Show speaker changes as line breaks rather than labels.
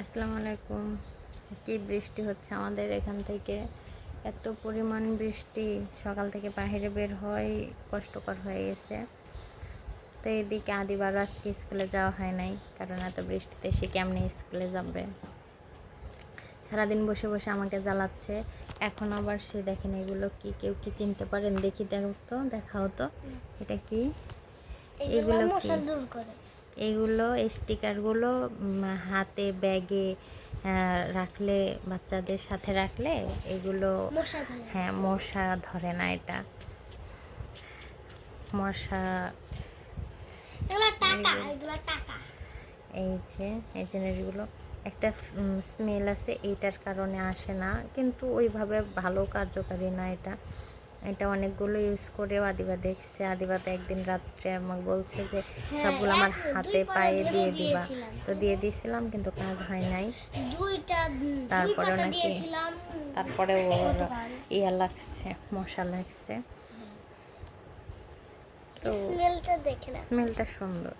আসসালামু আলাইকুম। কি বৃষ্টি হচ্ছে আমাদের এখান থেকে? এত পরিমাণ বৃষ্টি সকাল থেকে বাইরে বের হয় কষ্টকর হয়ে গেছে। তো এদিকে আদিবার আজকে স্কুলে যাওয়া হয় নাই কারণ এত বৃষ্টিতে সে কেমনি স্কুলে যাবে? সারাদিন বসে বসে আমাকে জ্বালাচ্ছে। এখন আবার সে দেখেন এগুলো কি কেউ কি চিনতে পারেন? দেখি দেখো তো দেখা হতো এটা কি?
এগুলো মশা দূর করে।
এগুলো স্টিকারগুলো হাতে ব্যাগে রাখলে বাচ্চাদের সাথে রাখলে এগুলো হ্যাঁ মশা ধরে না এটা। মশা এই যে এই জিনিসগুলো। একটা স্মেল আছে এইটার কারণে আসে না কিন্তু ওইভাবে ভালো কার্যকারী না এটা। এটা অনেকগুলো ইউজ করেও আদিবা দেখছে আদিবাতে একদিন রাত্রে আমাকে বলছে যে সবগুলো আমার
হ্যাঁ,
হাতে পায়ে দিয়ে দিবা। তো দিয়ে দিয়েছিলাম কিন্তু কাজ হয় নাই। তারপরে নাকি- তারপরে ওর ইয়া লাগছে মশা লাগছে। তো স্মেলটা সুন্দর।